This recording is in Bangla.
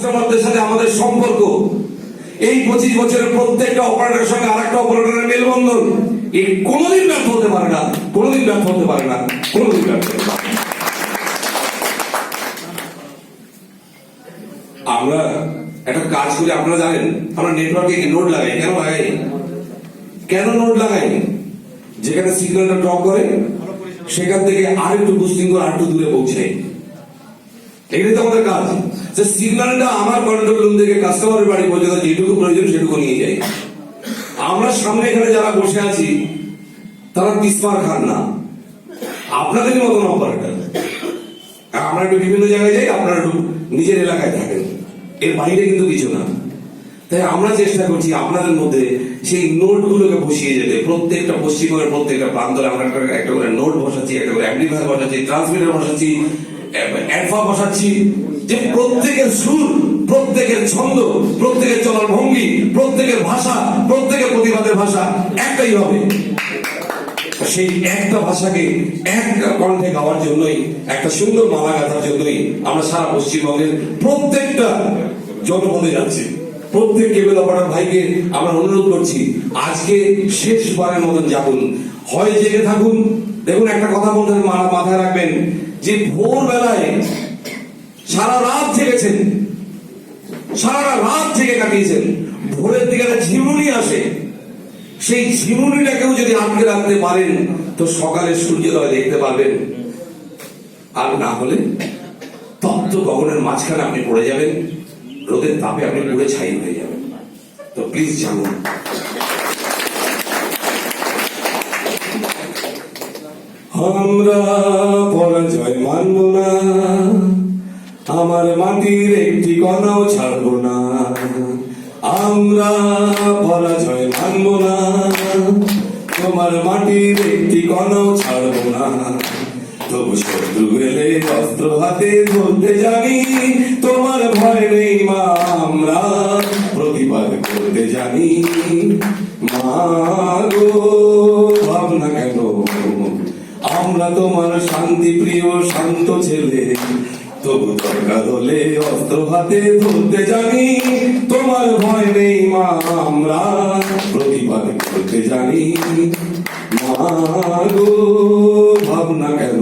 কাস্টমারদের সাথে আমাদের সম্পর্ক। এই পঁচিশ বছরের প্রত্যেকটা অপারেটরের সঙ্গে আর একটা অপারেটরের মেলবন্ধন এই কোনোদিন ব্যর্থ হতে পারে না, কোনোদিন ব্যর্থ হতে পারে না, কোনোদিন ব্যর্থ হতে পারে। আমরা একটা কাজ করি, আপনারা জানেন, আমরা নেটওয়ার্কে নোট লাগাই, কেন লাগাই? কেন নোট লাগাই? যেখানে সিগন্যালটা ড্রপ করে, সেখান থেকে আরেকটু বুস্টিং করে আরেকটু দূরে পৌঁছায় এটাই তো আমাদের কাজ। যে সিগন্যালটা আমার কন্ট্রোল রুম থেকে কাস্টমারের বাড়ি পর্যন্ত যেটুকু প্রয়োজন সেটুকু নিয়ে যাই আমরা সামনে এখানে যারা বসে আছি, তারা তিসমার খান না। আপনাদেরই মতন অপারেটর আমরা একটু বিভিন্ন জায়গায় যাই, আপনারা একটু নিজের এলাকায় থাকেন। এর বাইরে কিন্তু কিছু না। তাই আমরা চেষ্টা করছি আপনাদের মধ্যে সেই নোটগুলোকে বসিয়ে যেতে প্রত্যেকটা পশ্চিমবঙ্গের প্রত্যেকটা প্রান্তরে আমরা একটা করে নোট বসাচ্ছি, একটা করে অ্যাম্পলিফায়ার বসাচ্ছি ট্রান্সমিটার বসাচ্ছি। অ্যাডফা বসাচ্ছি যে প্রত্যেকের সুর, প্রত্যেকের ছন্দ, প্রত্যেকের চলার ভঙ্গি প্রত্যেকের ভাষা, প্রত্যেকের প্রতিবাদের ভাষা একটাই হবে। সেই একটা ভাষাকে একটা কণ্ঠে গাওয়ার জন্যই, একটা সুন্দর মালা গাঁথার জন্যই আমরা সারা পশ্চিমবঙ্গের প্রত্যেকটা জনপদে যাচ্ছি। প্রত্যেক কেবল অপারেটর ভাইকে আমরা অনুরোধ করছি, আজকে শেষবারের মতন যাবুন। হয় জেগে থাকুন। দেখুন, একটা কথা বলতে মাথায় রাখবেন। যে ভোর বেলায় সারা রাত জেগেছেন, সারা রাত জেগে কাটিয়েছেন, ভোরের দিকে একটা ঝিমুনি আসে। সেই ঝিমুনিটাকেও যদি আটকে রাখতে পারেন, তো সকালে সূর্যোদয় দেখতে পারবেন। আর না হলে তপ্ত গগনের মাঝখানে আপনি পড়ে যাবেন, রোদের তাপে আপনি পুড়ে ছাই হয়ে যাবেন। তো প্লিজ জানুন। আমরা পরাজয় মানব না। আমার মাটির একটি কণাও ছাড়ব না। আমরা পরাজয় মানব না। তোমার মাটির একটি কণাও ছাড়ব না। তবু শত্রু এলে অস্ত্র হাতে ধরতে জানি, তোমার ভয় নেই মা, আমরা প্রতিবাদ করতে জানি। মা গো। আমরা তোমার শান্তি প্রিয় শান্ত ছেলে। তবু দরকার হলে অস্ত্র হাতে ধরতে জানি, তোমার ভয় নেই মা, আমরা প্রতিবাদ করতে জানি। মা গো, ভাবনা কেন